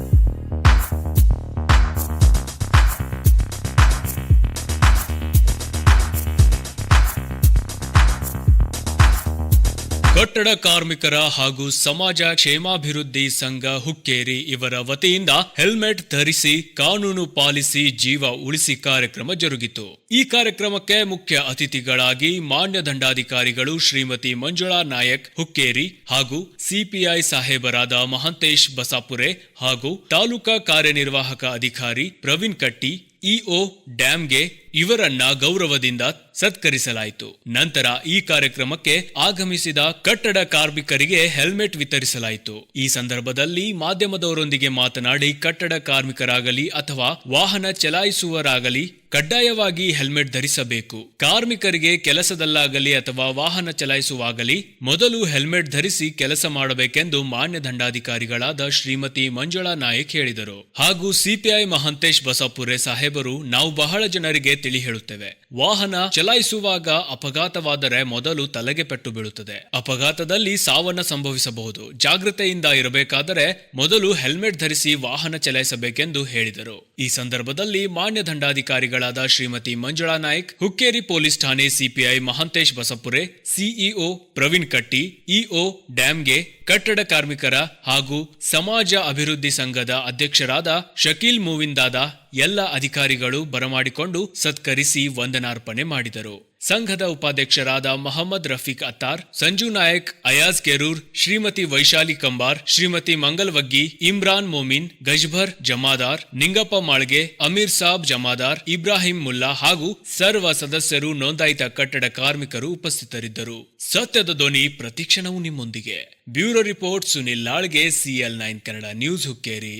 Thank you. ಕಟ್ಟಡ ಕಾರ್ಮಿಕರ ಹಾಗೂ ಸಮಾಜ ಕ್ಷೇಮಾಭಿವೃದ್ಧಿ ಸಂಘ ಹುಕ್ಕೇರಿ ಇವರ ವತಿಯಿಂದ ಹೆಲ್ಮೆಟ್ ಧರಿಸಿ ಕಾನೂನು ಪಾಲಿಸಿ ಜೀವ ಉಳಿಸಿ ಕಾರ್ಯಕ್ರಮ ಜರುಗಿತು. ಈ ಕಾರ್ಯಕ್ರಮಕ್ಕೆ ಮುಖ್ಯ ಅತಿಥಿಗಳಾಗಿ ಮಾನ್ಯ ದಂಡಾಧಿಕಾರಿಗಳು ಶ್ರೀಮತಿ ಮಂಜುಳಾ ನಾಯಕ್ ಹುಕ್ಕೇರಿ ಹಾಗೂ ಸಿಪಿಐ ಸಾಹೇಬರಾದ ಮಹಂತೇಶ್ ಬಸಾಪುರೆ ಹಾಗೂ ತಾಲೂಕಾ ಕಾರ್ಯನಿರ್ವಾಹಕ ಅಧಿಕಾರಿ ಪ್ರವೀಣ್ ಕಟ್ಟಿ, ಇಒ ಡ್ಯಾಂಗೆ ಇವರನ್ನ ಗೌರವದಿಂದ ಸತ್ಕರಿಸಲಾಯಿತು. ನಂತರ ಈ ಕಾರ್ಯಕ್ರಮಕ್ಕೆ ಆಗಮಿಸಿದ ಕಟ್ಟಡ ಕಾರ್ಮಿಕರಿಗೆ ಹೆಲ್ಮೆಟ್ ವಿತರಿಸಲಾಯಿತು. ಈ ಸಂದರ್ಭದಲ್ಲಿ ಮಾಧ್ಯಮದವರೊಂದಿಗೆ ಮಾತನಾಡಿ ಕಟ್ಟಡ ಕಾರ್ಮಿಕರಾಗಲಿ ಅಥವಾ ವಾಹನ ಚಲಾಯಿಸುವರಾಗಲಿ ಕಡ್ಡಾಯವಾಗಿ ಹೆಲ್ಮೆಟ್ ಧರಿಸಬೇಕು. ಕಾರ್ಮಿಕರಿಗೆ ಕೆಲಸದಲ್ಲಾಗಲಿ ಅಥವಾ ವಾಹನ ಚಲಾಯಿಸುವಾಗಲಿ ಮೊದಲು ಹೆಲ್ಮೆಟ್ ಧರಿಸಿ ಕೆಲಸ ಮಾಡಬೇಕೆಂದು ಮಾನ್ಯ ದಂಡಾಧಿಕಾರಿಗಳಾದ ಶ್ರೀಮತಿ ಮಂಜುಳಾ ನಾಯಕ್ ಹೇಳಿದರು. ಹಾಗೂ ಸಿಪಿಐ ಮಹಂತೇಶ್ ಬಸಪುರೆ ಸಾಹೇಬರು, ನಾವು ಬಹಳ ಜನರಿಗೆ ತಿಳಿ ಹೇಳುತ್ತೇವೆ ವಾಹನ ಚಲಾಯಿಸುವಾಗ ಅಪಘಾತವಾದರೆ ಮೊದಲು ತಲೆಗೆ ಪೆಟ್ಟು ಬೀಳುತ್ತದೆ. ಅಪಘಾತದಲ್ಲಿ ಸಾವನ್ನ ಸಂಭವಿಸಬಹುದು. ಜಾಗೃತೆಯಿಂದ ಇರಬೇಕಾದರೆ ಮೊದಲು ಹೆಲ್ಮೆಟ್ ಧರಿಸಿ ವಾಹನ ಚಲಾಯಿಸಬೇಕೆಂದು ಹೇಳಿದರು. ಈ ಸಂದರ್ಭದಲ್ಲಿ ಮಾನ್ಯ ದಂಡಾಧಿಕಾರಿಗಳಾದ ಶ್ರೀಮತಿ ಮಂಜುಳಾ ನಾಯ್ಕ್, ಹುಕ್ಕೇರಿ ಪೊಲೀಸ್ ಠಾಣೆ CPI Mahantesh Basapure, CEO Praveen Katti, EO Dange ಕಟ್ಟಡ ಕಾರ್ಮಿಕರ ಹಾಗೂ ಸಮಾಜ ಅಭಿವೃದ್ಧಿ ಸಂಘದ ಅಧ್ಯಕ್ಷರಾದ ಶಕೀಲ್ ಮೂವಿಂದಾದ ಎಲ್ಲ ಅಧಿಕಾರಿಗಳು ಬರಮಾಡಿಕೊಂಡು ಸತ್ಕರಿಸಿ ವಂದನಾರ್ಪಣೆ ಮಾಡಿದರು. ಸಂಘದ ಉಪಾಧ್ಯಕ್ಷರಾದ ಮೊಹಮ್ಮದ್ ರಫೀಕ್ ಅತ್ತಾರ್, ಸಂಜು ನಾಯಕ್, ಅಯಾಜ್ ಕೆರೂರ್, ಶ್ರೀಮತಿ ವೈಶಾಲಿ ಕಂಬಾರ್, ಶ್ರೀಮತಿ ಮಂಗಲ್ವಗ್ಗಿ ಇಮ್ರಾನ್ ಮೊಮಿನ್ ಗಜ್ಭರ್ ಜಮಾದಾರ್, ನಿಂಗಪ್ಪ ಮಾಳ್ಗೆ, ಅಮೀರ್ ಸಾಬ್ ಜಮಾದಾರ್, ಇಬ್ರಾಹಿಂ ಮುಲ್ಲಾ ಹಾಗೂ ಸರ್ವ ಸದಸ್ಯರು ನೋಂದಾಯಿತ ಕಟ್ಟಡ ಕಾರ್ಮಿಕರು ಉಪಸ್ಥಿತರಿದ್ದರು. ಸತ್ಯದ ಧ್ವನಿ ಪ್ರತಿಕ್ಷಣವೂ ನಿಮ್ಮೊಂದಿಗೆ. Bureau report Sunil Lalge, CL nine Kannada news Hukkeri.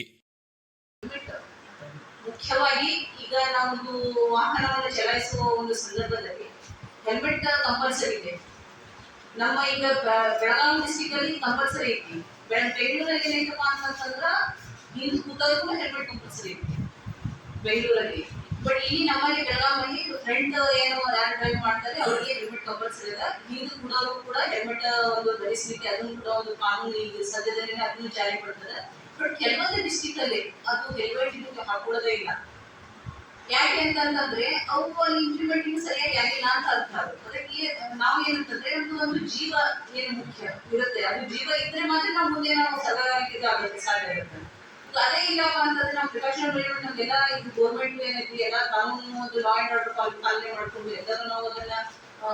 ಮುಖ್ಯವಾಗಿ ಈಗ ನಾವೊಂದು ವಾಹನವನ್ನು ಚಲಾಯಿಸುವ ಒಂದು ಸಂದರ್ಭದಲ್ಲಿ ಹೆಲ್ಮೆಟ್ ಕಂಪಲ್ಸರಿ ಇದೆ. ನಮ್ಮ ಈಗ ಬೆಳಗಾವಿ ಡಿಸ್ಟಿಕ್ ಅಲ್ಲಿ ಕಂಪಲ್ಸರಿ ಐತಿ. ಬೆಂಗಳೂರಲ್ಲಿ ಏನೈತಪ್ಪ ಅಂತಂದ್ರ ಹಿಂದ್ ಕೂತಾದ್ರು ಹೆಲ್ಮೆಟ್ ಕಂಪಲ್ಸರಿ ಐತಿ. ಬೆಂಗಳೂರಲ್ಲಿ. ಬಟ್ ಇಲ್ಲಿ ನಮ್ಮಲ್ಲಿ ಬೆಳಗಾವಿಯಲ್ಲಿ ಫ್ರೆಂಡ್ ಏನು ಯಾರು ಡ್ರೈವ್ ಮಾಡ್ತಾರೆ, ಅವರಿಗೆ ಹೆಲ್ಮೆಟ್ ಕಂಪಲ್ಸರಿ ಅದ. ಹಿಂದ್ ಕೂಡೋರು ಕೂಡ ಹೆಲ್ಮೆಟ್ ಒಂದು ಧರಿಸಲಿಕ್ಕೆ ಅದನ್ನು ಕೂಡ ಒಂದು ಕಾನೂನು ಈಗ ಸದ್ಯದಲ್ಲಿ ಅದನ್ನು ಜಾರಿ ಮಾಡ್ತಾರೆ. ಬಟ್ ಕೆಲವೊಂದು ಡಿಸ್ಟಿಕ್ ಅಲ್ಲಿ ಅದು ಹೆಲ್ಮೆಟ್ ಹಾಕೊಳ್ಳೋದೇ ಇಲ್ಲ. ಯಾಕೆ ಅಂತಂದ್ರೆ ಅವು ಅಲ್ಲಿ ಇಂಪ್ಲಿಮೆಂಟಿಂಗ್ ಸರಿಯಾಗಿ ಆಗಿಲ್ಲ ಅಂತ ಅರ್ಥ ಅದು. ಅದಕ್ಕೆ ನಾವು ಏನಂತಂದ್ರೆ ಒಂದು ಒಂದು ಜೀವ ಏನು ಮುಖ್ಯ ಇರುತ್ತೆ. ಅದು ಜೀವ ಇದ್ರೆ ಮಾತ್ರ ನಾವು ಮುಂದೆ ನಾವು ಸದಾ ಇದಾಗುತ್ತೆ ಸಾಧ್ಯ ಇರುತ್ತೆ. ಅದು ಇಲ್ಲಪ್ಪ ಅಂತಂದ್ರೆ ನಾವು ಪ್ರಿಕಾಷನ್ ನಮ್ಗೆಲ್ಲ ಇದು ಗೌರ್ಮೆಂಟ್ ಏನೈತಿ ಎಲ್ಲ ಕಾನೂನು ಒಂದು ಲಾ ಅಂಡ್ ಆರ್ಡರ್ ಪಾಲನೆ ಮಾಡ್ಕೊಂಡು ಎಲ್ಲರೂ ನಾವು ಅದನ್ನ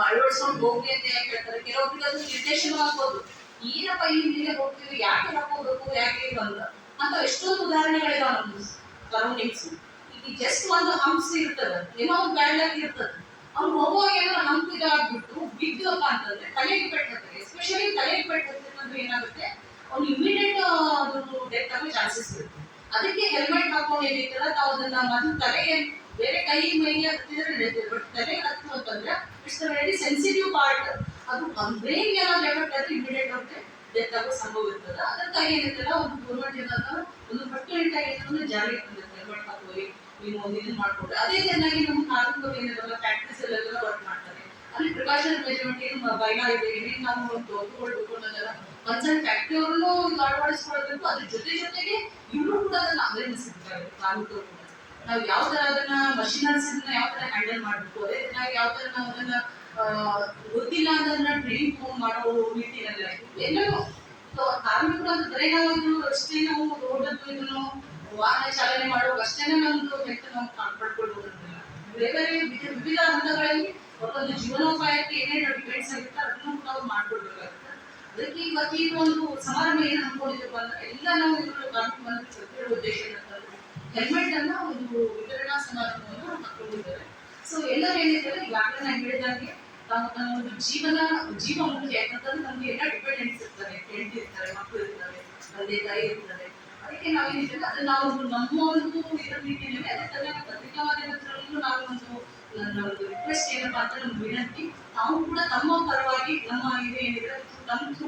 ಅಳವಡಿಸ್ಕೊಂಡು ಹೋಗ್ಲಿ ಅಂತ ಯಾಕೆ ಹೇಳ್ತಾರೆ? ಕೆಲವೊಬ್ಬರಿಗೆ ಅದು ನಿರ್ದೇಶನ ಆಗ್ಬೋದು. ಏನಪ್ಪ ಈ ಮೇಲೆ ಹೋಗ್ತೀವಿ? ಯಾಕೆ ಹಾಕೋಬೇಕು ಯಾಕೆ ಬಂದ ಅಂತ. ಎಷ್ಟೊಂದು ಉದಾಹರಣೆಗಳಿದಾವ ನಮ್ದು. ಸರೌಂಡಿಂಗ್ಸ್ ಈಗ ಜಸ್ಟ್ ಒಂದು ಹಂಪ್ಸ್ ಇರ್ತದೆ. ಏನೋ ಒಂದು ಬ್ಯಾಂಡ್ ಆಗಿ ಇರ್ತದೆ. ಅವ್ನು ಹೋಗುವಾಗ ಏನಾದ್ರು ಹಂಪ್ ಇದಾಗ್ಬಿಟ್ಟು ಬಿದ್ದಪ್ಪ ಅಂತಂದ್ರೆ ತಲೆಗೆ ಪೆಟ್ಟತ್ತೆ ಎಸ್ಪೆಷಲಿ ತಲೆಗೆ ಅಂದ್ರೆ ಏನಾಗುತ್ತೆ, ಅವ್ನು ಇಮಿಡಿಯೇಟ್ ಅದು ಡೆತ್ ಆಗೋ ಚಾನ್ಸಸ್ ಇರುತ್ತೆ. ಅದಕ್ಕೆ ಹೆಲ್ಮೆಟ್ ಹಾಕೊಂಡು ಏನಿರ್ತಲ್ಲ ತಾವು ಅದನ್ನ ಮೊದಲು ತಲೆಗೆ, ಬೇರೆ ಕೈ ಮೈಗೆ ಹತ್ತಿದ್ರೆ ನಡೀತದೆ. ಬಟ್ ತಲೆಗೆ ಹತ್ತು ಅಂತಂದ್ರೆ ಇಟ್ಸ್ ವೆರಿ ಸೆನ್ಸಿಟಿವ್ ಪಾರ್ಟ್ ಅದು ಬ್ರೈನ್ ಏನಾದ್ರು ಎಫೆಕ್ಟ್ ಆದ್ರೆ ಇಮಿಡಿಯೇಟ್ ಅವ್ರಿಗೆ ಡೆತ್ ಆಗೋ ಸಂಭವ ಇರ್ತದೆ. ಅದಕ್ಕಾಗಿ ಏನಿರ್ತಲ್ಲ ಒಂದು ಗೌರ್ಮೆಂಟ್ ಏನಾದ್ರು ಒಂದು ಪರ್ಟಿಕ್ಯುಲರ್ ಆಗಿ ಜಾರಿಗೆ ಹಾಕೋರಿ ನೀವು ಇದನ್ನ ಮಾಡ್ಕೊಂಡ್ರೆ ಅದೇ ಚೆನ್ನಾಗಿ ನಮ್ಮ ಕಾರ್ಮಿಕರು ಏನಿರಲ್ಲ ಪ್ರಾಕ್ಟೀಸ್ ಅಲ್ಲೆಲ್ಲ ವರ್ಕ್ ಮಾಡ್ತಾರೆ. ಅಲ್ಲಿ ಪ್ರಿಕಾಷನ್ ಮೆಜರ್ಮೆಂಟ್ ಏನು ಭಯ ಇದೆ ಏನೇನು ನಾವು ತೊಗೊಳ್ಬೇಕು ಅನ್ನೋದೆಲ್ಲ. ಒಂದ್ಸಲ ಫ್ಯಾಕ್ಟ್ರಿ ಅವ್ರನ್ನು ಅಳವಡಿಸ್ಕೊಳ್ಬೇಕು ಅದ್ರ ಜೊತೆ ಜೊತೆಗೆ ಇವರು ಕೂಡ ಅದನ್ನ ಅವೇರ್ನೆಸ್ ಇರ್ತಾರೆ ಕಾರ್ಮಿಕರು ಕೂಡ. ನಾವು ಯಾವ ತರ ಅದನ್ನ ಮಷಿನರ್ಸ್ ಯಾವ ತರ ಹ್ಯಾಂಡಲ್ ಮಾಡಬೇಕು, ಅದೇ ನಾವು ಯಾವ ತರ ನಾವು ಅದನ್ನ ಗೊತ್ತಿಲ್ಲ ಅದನ್ನ ಟ್ರೈನಿಂಗ್ ಮಾಡೋ ನಿಟ್ಟಿನಲ್ಲಿ ಎಲ್ಲರೂ ಕಾರ್ಮಿಕರು ಅದು ಬರೀ ನಾವು ಇದು ಅಷ್ಟೇ ನಾವು ರೋಡ್ ಇದನ್ನು ವಾಹನ ಚಾಲನೆ ಮಾಡುವಾಗ ಅಷ್ಟೇ ನಮ್ದು ಹೆಲ್ತ್ ನಾವು ಕಾಪಾಡ್ಕೊಳ್ಬೋದಂತಿಲ್ಲ ಬೇರೆ ಬೇರೆ ವಿಧ- ವಿವಿಧ ಹಂತಗಳಲ್ಲಿ ಒಂದೊಂದು ಜೀವನೋಪಾಯಕ್ಕೆ ಏನೇನು ಡಿಪೆಂಡ್ಸ್ ಆಗುತ್ತೆ ಅದನ್ನು ನಾವು ಮಾಡ್ಕೊಡ್ಬೇಕಾಗುತ್ತೆ ಅದಕ್ಕೆ ಇವತ್ತು ಈಗ ಒಂದು ಸಮಾರಂಭ ಏನು ಅನ್ಕೊಂಡಿದ್ದೀವಿ ಅಂದ್ರೆ ಎಲ್ಲ ನಾವು ಸಭೆಯ ಉದ್ದೇಶ ಏನಂತಂದ್ರೆ ಹೆಲ್ಮೆಟ್ ಅನ್ನ ಒಂದು ವಿತರಣಾ ಸಮಾರಂಭವನ್ನು ಹಾಕೊಂಡಿದ್ದಾರೆ ಸೊ ಎಲ್ಲರೂ ಏನಿದ್ದಾರೆ ಯಾಕೆ ನಾನು ಹೇಳಿದಂಗೆ ತಮ್ಮ ತನ್ನ ಒಂದು ಜೀವನ, ಜೀವ ಮುಖ್ಯ ಯಾಕಂತಂದ್ರೆ ನಮ್ಗೆ ಎಲ್ಲ ಡಿಪೆಂಡೆನ್ಸ್ ಇರ್ತಾರೆ, ಹೆಂಡತಿ ಇರ್ತಾರೆ ಮಕ್ಕಳು ಇರ್ತಾರೆ, ತಂದೆ ತಾಯಿ ಇರ್ತಾರೆ. ಅದಕ್ಕೆ ನಾವು ಅದು ನಾವು ಒಂದು ನಮ್ಮ ಒಂದು ಇದರ ನಿಟ್ಟಿನಲ್ಲಿ ಅದೇ ತರ ಪತ್ರಿಕಾ ನಾವು ಒಂದು ಒಂದು ರಿಕ್ವೆಸ್ಟ್ ಏನಪ್ಪಾ ಅಂತ ನಮ್ಗೆ ವಿನಂತಿ. ನಾವು ಕೂಡ ತಮ್ಮ ಪರವಾಗಿ ನಮ್ಮ ಇದು ಏನಿದೆ ತಂತು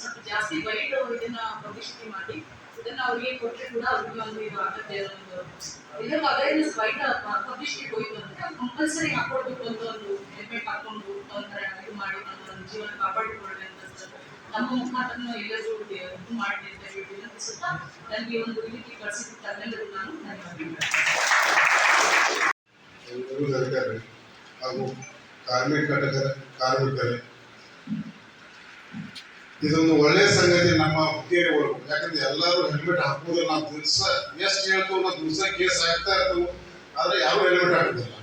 ಸ್ವಲ್ಪ ಜಾಸ್ತಿ ವೈಡ್ ಇದನ್ನ ಪ್ರತಿಷ್ಠೆ ಮಾಡಿ, ಇದನ್ನ ಅವ್ರಿಗೆ ಕೊಟ್ಟರೆ ಕೂಡ ಅವ್ರಿಗೆ ಒಂದು ಇದು ಆಗತ್ತೆ, ಒಂದು ಇದರ ಅವೇರ್ನೆಸ್ ವೈಡ್ ಪ್ರತಿಷ್ಠೆ ಹೋಯ್ತು ಅಂದ್ರೆ ಕಂಪಲ್ಸರಿ ಹಾಕೊಳ್ಬೇಕು ಅಂತ ಒಂದು ಹೆಲ್ಮೆಟ್ ಹಾಕೊಂಡು ಒಂಥರ ಇದು ಮಾಡಿ ಒಂದು ಜೀವನ ಕಾಪಾಡಿಕೊಳ್ಳಬೇಕು. ನಮ್ಮ ಎಲ್ಲರೂ ಮಾಡ್ತಿದ್ದೇವೆ ವಿನಂತಿಸುತ್ತಾ ನನಗೆ ಒಂದು ತಮ್ಮೆಲ್ಲರಿಗೂ ನಾನು. ಹಾಗೂ ಕಾರ್ಮಿಕ ಘಟಕದ ಕಾರ್ಮಿಕರೇ, ಇದೊಂದು ಒಳ್ಳೆಯ ಸಂಗತಿ ನಮ್ಮ ಹುದ್ದೆಗೆ ಒಳಗೆ ಯಾಕಂದ್ರೆ ಎಲ್ಲರೂ ಹೆಲ್ಮೆಟ್ ಹಾಕ್ಬೋದು ನಾವು ದಿವಸ, ಎಷ್ಟು ಹೇಳ್ತೋ ನಾವು ದಿವಸ ಕೇಸ್ ಆಗ್ತಾ ಇರ್ತವೆ. ಆದ್ರೆ ಯಾರು ಹೆಲ್ಮೆಟ್ ಹಾಕುದಿಲ್ಲ.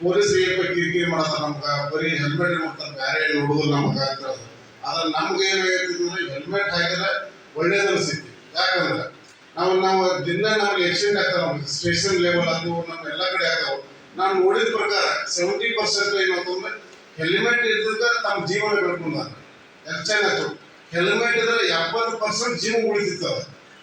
ಪೊಲೀಸ್ ಏನ್ ಕಿರಿಕಿರಿ ಮಾಡ್ತಾರೆ ನಮ್ಗೆ ಬರೀ ಹೆಲ್ಮೆಟ್ ಮಾಡ್ತಾರೆ ಬೇರೆ ನೋಡೋದು ನಮ್ಗೆ ಆಗ್ತದೆ ಆದ್ರೆ ನಮ್ಗೆ ಏನು ಅಂದ್ರೆ ಹೆಲ್ಮೆಟ್ ಹಾಕಿದ್ರೆ ಒಳ್ಳೇದನ್ನು ಅನಿಸ್ತೈತಿ ಯಾಕಂದ್ರೆ ನಾವು ನಾವು ದಿನ ನಮ್ಗೆ ಎಕ್ಸಿಡೆಂಟ್ ಆಗ್ತಾರೆ ನಮ್ಗೆ. ಸ್ಟೇಷನ್ ಲೆವೆಲ್ ಅದು, ನಮ್ಮ ಎಲ್ಲ ಕಡೆ ಆಗ್ತಾವೆ ನಾನು ನೋಡಿದ ಪ್ರಕಾರ ಸೆವೆಂಟಿ ಪರ್ಸೆಂಟ್ ಏನಂತಂದ್ರೆ ಹೆಲ್ಮೆಟ್ ಇದ್ದಾಗ ತಮ್ಮ ಜೀವನ ಎಷ್ಟು ಚೆನ್ನಾಯ್ತು ಹೆಲ್ಮೆಟ್ ಇದ್ರೆ ಎಪ್ಪತ್ತು ಪರ್ಸೆಂಟ್ ಜೀವ ಉಳಿತಿತ್ತು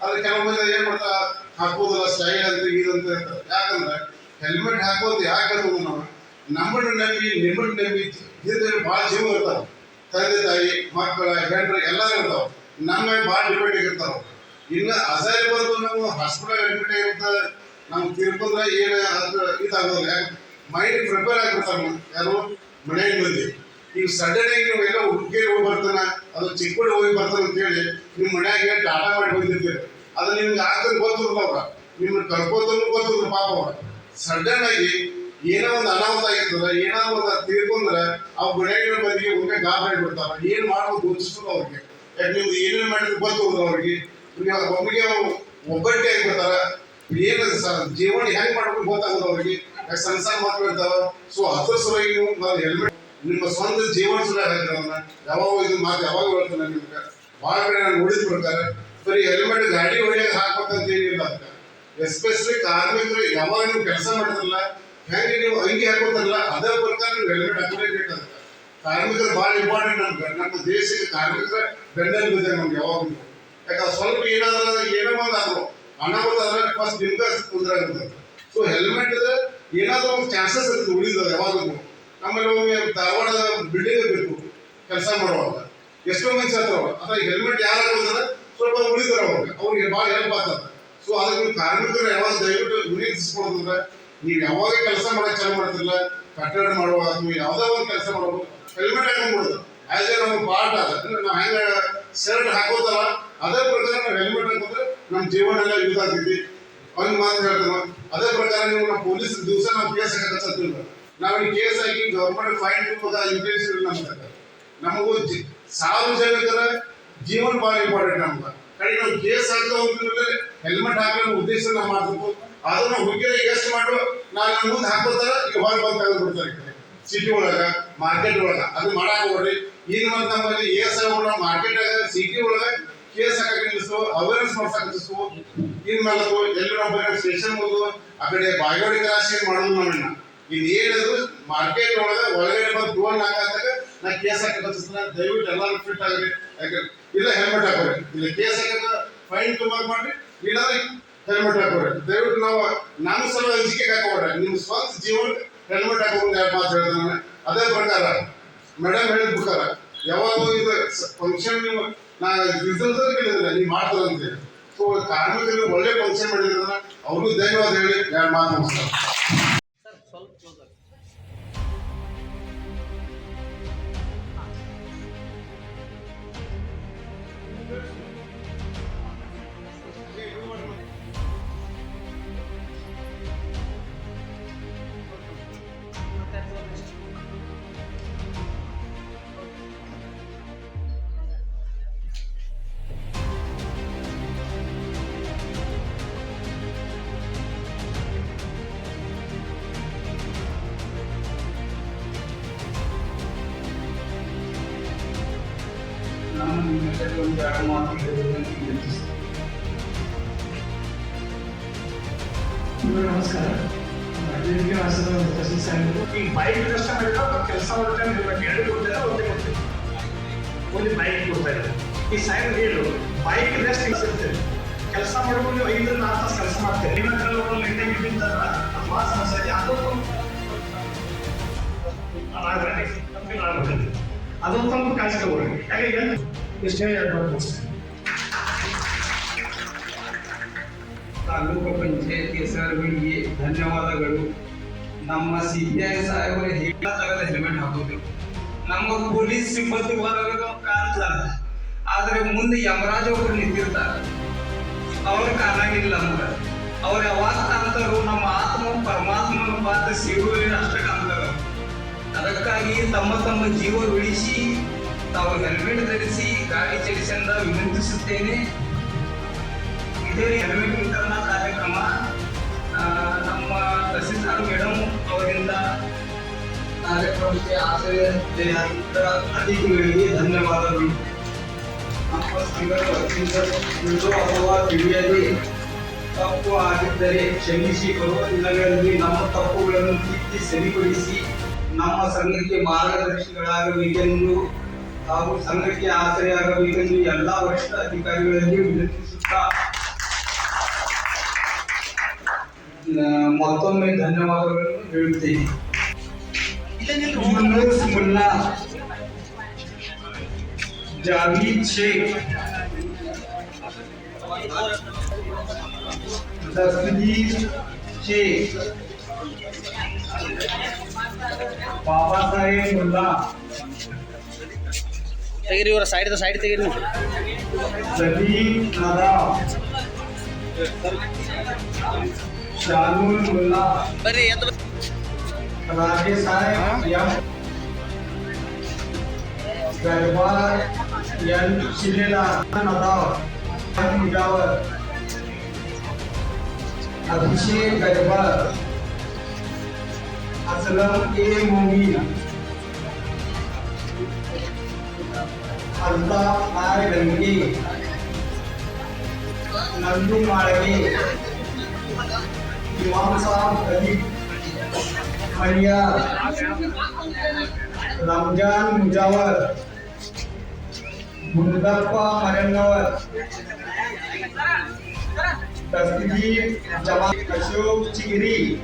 ಆದ್ರೆ ಕೆಲವು ಮಂದಿ ಏನ್ ಮಾಡ್ತಾ ಹಾಕೋದಿಲ್ಲ ಸ್ಟೈಲ್ ಅಂತ ಇದಂತ ಇರ್ತಾರೆ ಯಾಕಂದ್ರೆ ಹೆಲ್ಮೆಟ್ ಹಾಕೋದು ಯಾಕೆ ನಾವು ನಮ್ಮನ್ನು ನಂಬಿ, ನಿಮ್ಮನ್ನು ನಂಬಿ ಹಿಂದೆ ಭಾಳ ಜೀವ ಇರ್ತಾವ ತಂದೆ ತಾಯಿ, ಮಕ್ಕಳ ಗಂಡ್ರು ಎಲ್ಲರೂ ಇರ್ತಾವ. ನಮ್ಮ ಭಾಳ ಡಿಪೆಂಡ್ ಆಗಿರ್ತಾವೆ. ಇನ್ನು ಅಸಹ್ಯ ಬಂದು ನಾವು ಹಾಸ್ಪಿಟಲ್ ಅಡ್ಮಿಟ್ ಆಗಿರ್ತಾರೆ. ನಾವು ತಿರ್ಕೊಂಡ್ರೆ ಏನು ಅದು ಇದಾಗೋದಿಲ್ಲ. ಮೈಂಡ್ ಪ್ರಿಪೇರ್ ಆಗಿರ್ತಾರೆ ಯಾರು? ಮನೆಯಲ್ಲಿ ಬಂದು. ಈಗ ಸಡನ್ ಆಗಿ ಎಲ್ಲ ಹುಡುಗಿಗೆ ಹೋಗಿ ಬರ್ತಾನ, ಅದು ಚಿಕ್ಕಬಳ್ಳಿ ಹೋಗಿ ಬರ್ತಾನ ಅಂತ ಹೇಳಿ ನಿಮ್ಮ ಮನ್ಯಾಗ ಟಾಟಾ ಮಾಡಿ ಬಂದಿರ್ತೀರಿ. ಅದು ನಿಮ್ಗೆ ಆಗ್ತದೆ ಗೊತ್ತಿರಲ್ಲ ಅವ್ರ. ನಿಮ್ಮನ್ನ ಕರ್ಕೋತನು ಗೊತ್ತಿದ್ರು ಪಾಪ ಸಡನ್ ಆಗಿ ಏನೋ ಒಂದು ಅನಾಹುತ ಆಗಿರ್ತದ, ಏನೋ ಒಂದು ತೀರ್ಕೊಂಡ್ರೆ ಅವ್ ಮನೆಯ ಬದಿಗೆ ಒಮ್ಮೆ ಗಾಬರಿ ಬಿಡ್ತಾರ ಏನ್ ಮಾಡೋದು ಗೊತ್ತಿಸ್ಕೊಂಡು ಅವ್ರಿಗೆ. ಯಾಕೆ ನೀವು ಏನೇನು ಮಾಡಿದ್ರು ಗೊತ್ತಿರೋದು ಅವ್ರಿಗೆ? ಒಬ್ಬರಿಗೆ ಅವ್ರು ಒಬ್ಬಟ್ಟೆ ಆಗ್ಬಿಡ್ತಾರ. ಏನು ಜೀವನ ಹೆಂಗ್ ಮಾಡ್ಬೇಕು ಗೊತ್ತಾಗೋದು ಅವ್ರಿಗೆ. ಯಾಕೆ ಸಣ್ಣ ಸಣ್ಣ ಮಕ್ಳು ಇರ್ತಾವ ಸೊ ಅದ್ರ ಸಲುವಾಗಿ ನೀವು ಹೆಲ್ಮೆಟ್ ನಿಮ್ಮ ಸ್ವಂತ ಜೀವನ ಅದನ್ನ ಯಾವಾಗ ಇದು ಮಾತು ಯಾವಾಗ ಹೇಳ್ತಾನೆ ನಿಮ್ಗೆ. ಭಾಳ ಕಡೆ ನಾನು ನೋಡಿದ ಬರೀ ಹೆಲ್ಮೆಟ್ ಗಾಡಿ ಹೊಡಿಯೋಕೆ ಹಾಕ್ಬೇಕಂತ ಏನಿಲ್ಲ ಅಂತ. ಎಸ್ಪೆಷಲಿ ಕಾರ್ಮಿಕರು ಯಾವಾಗ ನೀವು ಕೆಲಸ ಮಾಡ್ತಾರಲ್ಲ, ಹೆಂಗೆ ನೀವು ಅಂಗಿ ಹಾಕೋತಾರಲ್ಲ ಅದೇ ಪ್ರಕಾರ ನೀವು ಹೆಲ್ಮೆಟ್ ಅದಕ್ಕೆ ಕಾರ್ಮಿಕರು ಭಾಳ ಇಂಪಾರ್ಟೆಂಟ್ ಅಂತ ನಮ್ಮ ದೇಶಕ್ಕೆ ಕಾರ್ಮಿಕರ ಬೆನ್ನೆಲು ಬಿದ್ದ ನಮ್ಗೆ ಯಾವಾಗ ಯಾಕಂದ್ರೆ ಸ್ವಲ್ಪ ಏನಾದ್ರೂ ಏನೋ ಒಂದು ಅನಾಹುತ ಆದ್ರೆ ಫಸ್ಟ್ ನಿಮ್ಗೆ ತೊಂದರೆ ಆಗುತ್ತೆ ಸೊ ಹೆಲ್ಮೆಟ್ ಏನಾದ್ರೂ ಒಂದು ಚಾನ್ಸಸ್ ಇರುತ್ತೆ ಉಳಿದ ಯಾವಾಗಲೂ. ನಮ್ಮಲ್ಲಿ ಒಮ್ಮೆ ಧಾರವಾಡದ ಬಿಲ್ಡಿಂಗ್ ಬೇಕು. ಕೆಲಸ ಮಾಡುವಾಗ. ಎಷ್ಟೋ ಮನುಷ್ಯ ಸತ್ತವ ಅಥವಾ ಹೆಲ್ಮೆಟ್ ಯಾರು ಸ್ವಲ್ಪ ಉಳಿದಾರ ಅವ್ರಿಗೆ. ಅವ್ರಿಗೆ ಭಾಳ ಹೆಲ್ಪ್ ಆಗ್ತದೆ. ಸೊ ಅದಕ್ಕೆ ಕಾರ್ಮಿಕರು ಯಾವಾಗ ದಯವಿಟ್ಟು ವಿನಂತಿಸ್ಕೊಡೋದಂದ್ರೆ ನೀವು ಯಾವಾಗ ಕೆಲಸ ಮಾಡಕ್ಕೆ ಚಾಲು ಮಾಡ್ತಿರಲ್ಲ, ಕಟ್ಟಡ ಮಾಡುವಾಗ ನೀವು ಯಾವುದೋ ಒಂದು ಕೆಲಸ ಮಾಡುವಾಗ ಹೆಲ್ಮೆಟ್ ಹಾಕೊಂಡ್ಬಿಡುದು ಆಸ್ ಎ ನಮ್ಮ ಪಾರ್ಟ್ ಅದ ಅಂದ್ರೆ ನಾವು ಹೆಂಗ ಶರ್ಟ್ ಹಾಕೋದಲ್ಲ ಅದೇ ಪ್ರಕಾರ ನಾವು ಹೆಲ್ಮೆಟ್ ಹಾಕೋದ್ರೆ ನಮ್ಮ ಜೀವನ ಎಲ್ಲ ಯೂಸ್ ಆಗ್ತೈತಿ. ಒಂದು ಮಾತು ಹೇಳ್ತಾರ ಅದೇ ಪ್ರಕಾರ ನೀವು ನಮ್ಮ ಪೊಲೀಸ್ ದಿವಸ ನಾವು ಕೇಸ್ ಹಾಕತ್ತಿಲ್ಲ ನಾವು ಈ ಕೇಸ್ ಹಾಕಿ ಗೌರ್ಮೆಂಟ್ ಫೈನ್ ತುಂಬದ ಇಂಟೆನ್ಸ್ ಇಲ್ಲ ನಮ್ಗೆ. ನಮಗೂ ಸಾರ್ವಜನಿಕರ ಜೀವನ ಭಾಳ ಇಂಪಾರ್ಟೆಂಟ್ ನಮ್ಗೆ. ಕಡೆ ನಾವು ಕೇಸ್ ಹಾಕ್ತಾ ಹೋಗ್ತಿದ್ರೆ ಹೆಲ್ಮೆಟ್ ಹಾಕೋ ಉದ್ದೇಶ ನಾವು ಅದನ್ನ ಹುಡುಗಿಯ ಎಷ್ಟು ಮಾಡು, ನಾನು ಮುಂದೆ ಹಾಕೋತಾರ ಈಗ ಹೊರಗೆ ಬಂದು ಬಿಡ್ತಾರೆ. ಸಿಟಿ ಒಳಗ ಮಾರ್ಕೆಟ್ ಒಳಗ ಅದು ಮಾಡಾಕ ಹೋಗ್ರಿ. ಈಗ ಏಸ್ ಮಾರ್ಕೆಟ್ ಸಿಟಿ ಒಳಗ ಕೇಸ್ ಹಾಕಕ್ಕೆ ನಿಲ್ಲಿಸು ಅವೇರ್ನೆಸ್ ಮಾಡ್ಸಕ್ ನಿಲ್ಲಿಸು ಇನ್ ಎಲ್ಲರ ಎಲ್ಲಿ ನಾವು ಬರೀ ಸ್ಟೇಷನ್ ಮುಂದೆ ಆ ಕಡೆ ಬಾಯೋಡಿ ರಾಶಿ ಮಾಡೋದು ನಾವಿನ್ನ ಇನ್ ಏನದು ಮಾರ್ಕೆಟ್ ಒಳಗ ಒಳಗಡೆ ಬಂದು ಟೋನ್ ಹಾಕಾದಾಗ ನಾ ಕೇಸ್ ಹಾಕಿ ದಯವಿಟ್ಟು ಎಲ್ಲರೂ ಫಿಟ್ ಆಗ್ರಿ. ಯಾಕಂದ್ರೆ ಇಲ್ಲ ಹೆಲ್ಮೆಟ್ ಹಾಕೋರಿ. ಇಲ್ಲ ಕೇಸ್ ಹಾಕಿದ್ರೆ ಫೈನ್ ತುಂಬಾ ಮಾಡ್ರಿ. ಇಲ್ಲಾಂದ್ರೆ ಹೆಲ್ಮೆಟ್ ಹಾಕೋರಿ. ದಯವಿಟ್ಟು ನಾವು ನಮ್ಮ ಸಲ ಅಂಜಿಕೆ ಹಾಕೋರಿ ನಿಮ್ಮ ಸ್ವಂತ ಜೀವನ ಹೆಲ್ಮೆಟ್ ಹಾಕೊಂಡು ಯಾರು ಮಾತು ಹೇಳ್ತಾನೆ ಅದೇ ಪ್ರಕಾರ. ಮೇಡಮ್ ಹೇಳಿದ ಪ್ರಕಾರ ಯಾವಾಗ ಇದು ಫಂಕ್ಷನ್ ನೀವು ನಾ ರಿಸಲ್ಟ್ ಕೇಳಿದ್ರೆ ನೀವು ಮಾಡ್ತಾರಂತೆ ಅಂತ ಸೊ ಒಳ್ಳೆ ಫಂಕ್ಷನ್ ಮಾಡಿದ್ರೆ ಅವ್ರಿಗೂ ಧನ್ಯವಾದ ಹೇಳಿ ಎರಡು ಮಾತು ನಮಸ್ಕಾರ. ವೇದಿಕೆ ವಾಸದ ತಹಸೀಲ್ ಸಾಹೇಬರು ಈ ಬೈಕ್ ಕಷ್ಟ ಕೆಲಸ ಮಾಡ್ತಾನೆ ಇರ್ಬೇಕು ಎರಡು ಬೈಕ್ ಈ ಹೇಳು ಬೈಕ್ ರೆಸ್ಟ್ ಇರ್ತದೆ ಕೆಲಸ ನೀವು ಕೆಲಸ ಮಾಡ್ತೀರಿ. ನಿಮ್ಮ ಲೆಟ್ಟಾಗಿ ಬಿದ್ದಾಗ ಇದೆ ಅದೊಂದು ಸ್ವಲ್ಪ ಯಾಕೆ ಎರಡು ಅಷ್ಟೇ ತಾಲೂಕು ಪಂಚಾಯತಿ ಸರ್ಗಳಿಗೆ ಧನ್ಯವಾದಗಳು. ನಮ್ಮ ಸಿ ಪಿ ಐ ಸಾಹೇಬರು ಹೆಲ್ಮೆಟ್ ಹಾಕೋದು ನಮ್ಮ ಪೊಲೀಸ್ ಸಿಬ್ಬಂದಿ ಹೊರಗಡೆ ಕಾಣ್ತಾರೆ. ಆದ್ರೆ ಮುಂದೆ ಯಮರಾಜ್ ಅವರು ನಿಂತಿರ್ತಾರ. ಅವ್ರ ಕಾಣಂಗಿಲ್ಲ ನಮ್ಗೆ. ಅವ್ರು ಯಾವಾಗ ಕಾಣ್ತಾರೋ ನಮ್ಮ ಆತ್ಮ ಪರಮಾತ್ಮನ ಪಾತ್ರ ಸಿಗುವ ಅಷ್ಟೇ ಕಾಣ್ತಾರ. ಅದಕ್ಕಾಗಿ ತಮ್ಮ ತಮ್ಮ ಜೀವ ಉಳಿಸಿ ತಾವು ಹೆಲ್ಮೆಟ್ ಧರಿಸಿ ಗಾಡಿ ಚಲಿಸಂದ ವಿನಂತಿಸುತ್ತೇನೆ. ಇದೇ ಹೆಲ್ಮೆಟ್ ವಿತರಣಾ ಕಾರ್ಯಕ್ರಮ ನಮ್ಮ ತಹಸೀಲ್ದಾರ್ ಮೇಡಮ್ ಅವರಿಂದ ಕಾರ್ಯಕ್ರಮಕ್ಕೆ ಆಶ್ರಯತೆಯಾದ ಅತಿಥಿಗಳಿಗೆ ಧನ್ಯವಾದಗಳು. ನಮ್ಮ ಸಂಘದ ವತಿಯಿಂದ ಅಥವಾ ತಿಳಿಯದೆ ತಪ್ಪು ಆಗಿದ್ದರೆ ಕ್ಷಮಿಸಿ, ಬರುವ ದಿನಗಳಲ್ಲಿ ನಮ್ಮ ತಪ್ಪುಗಳನ್ನು ತಿದ್ದಿ ಸರಿಪಡಿಸಿ ನಮ್ಮ ಸಂಘಕ್ಕೆ ಮಾರ್ಗದರ್ಶಿಗಳಾಗಬೇಕೆಂದು ಹಾಗೂ ಸಂಘಕ್ಕೆ ಆಸರೆಯಾಗಬೇಕೆಂದು ಎಲ್ಲ ವರಿಷ್ಠ ಅಧಿಕಾರಿಗಳಲ್ಲಿ ವಿನಂತಿಸುತ್ತಾ ಆ, ಮತ್ತೊಮ್ಮೆ ಧನ್ಯವಾದಗಳನ್ನು ಹೇಳುತ್ತೇನೆ यूनुस मुल्ला जावेद शेख दस्तगीर शेख बाबा साहेब मुल्ला ತೆಗೀರಿ ಇವರ ಸೈಡ್ ಸೈಡ್ ತೆಗೀರಿ सलीम नदाम शानुल मुल्ला ಬರ್ರಿ ಎದ್ದು राजेश साहेब एम गरबार एन शिलेला नदाव मुजावर अभिषेक गरबार असलम ए Momin Allah hari bengi nandu malami diwangsa dari Maria Ramjan Mujawar Mundapa Maranawar Tasdidi Jamal Asyuk Cikiri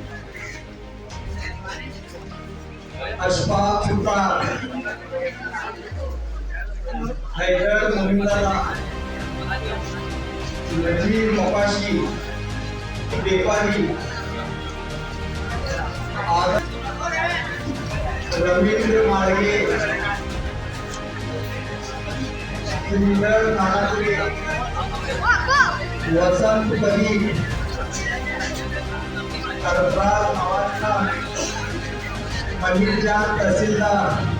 Aspa Putra Haider मुमिनला नजीर मोकाशी देपाली रवींद्र माळगे सुंदर नानापुरे वसंत परी सरदार नावाचा मनीजा तहसीलदार.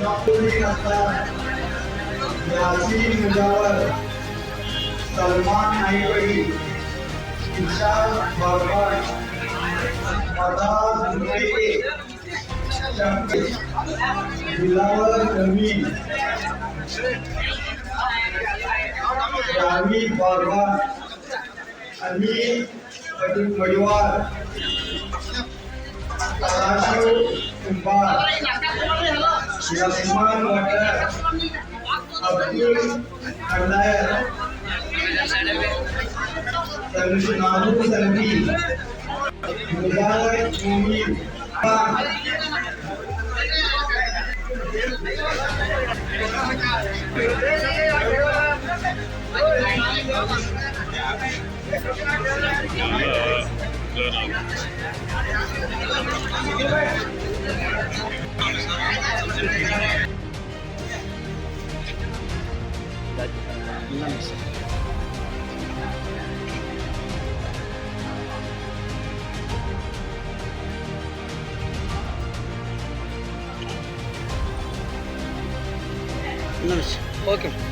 डॉक्टरी असतात याची मुलावर सलमान नाईकही विशाल बरोबर मदार मुंबई मुलावर कमी गावी बरोबर आणि परिवार कुंभार यशमान वाटर अपील खंडायर तमिलनाडु सल्वी मुबारक भूमि Yeah. Namaste. Welcome.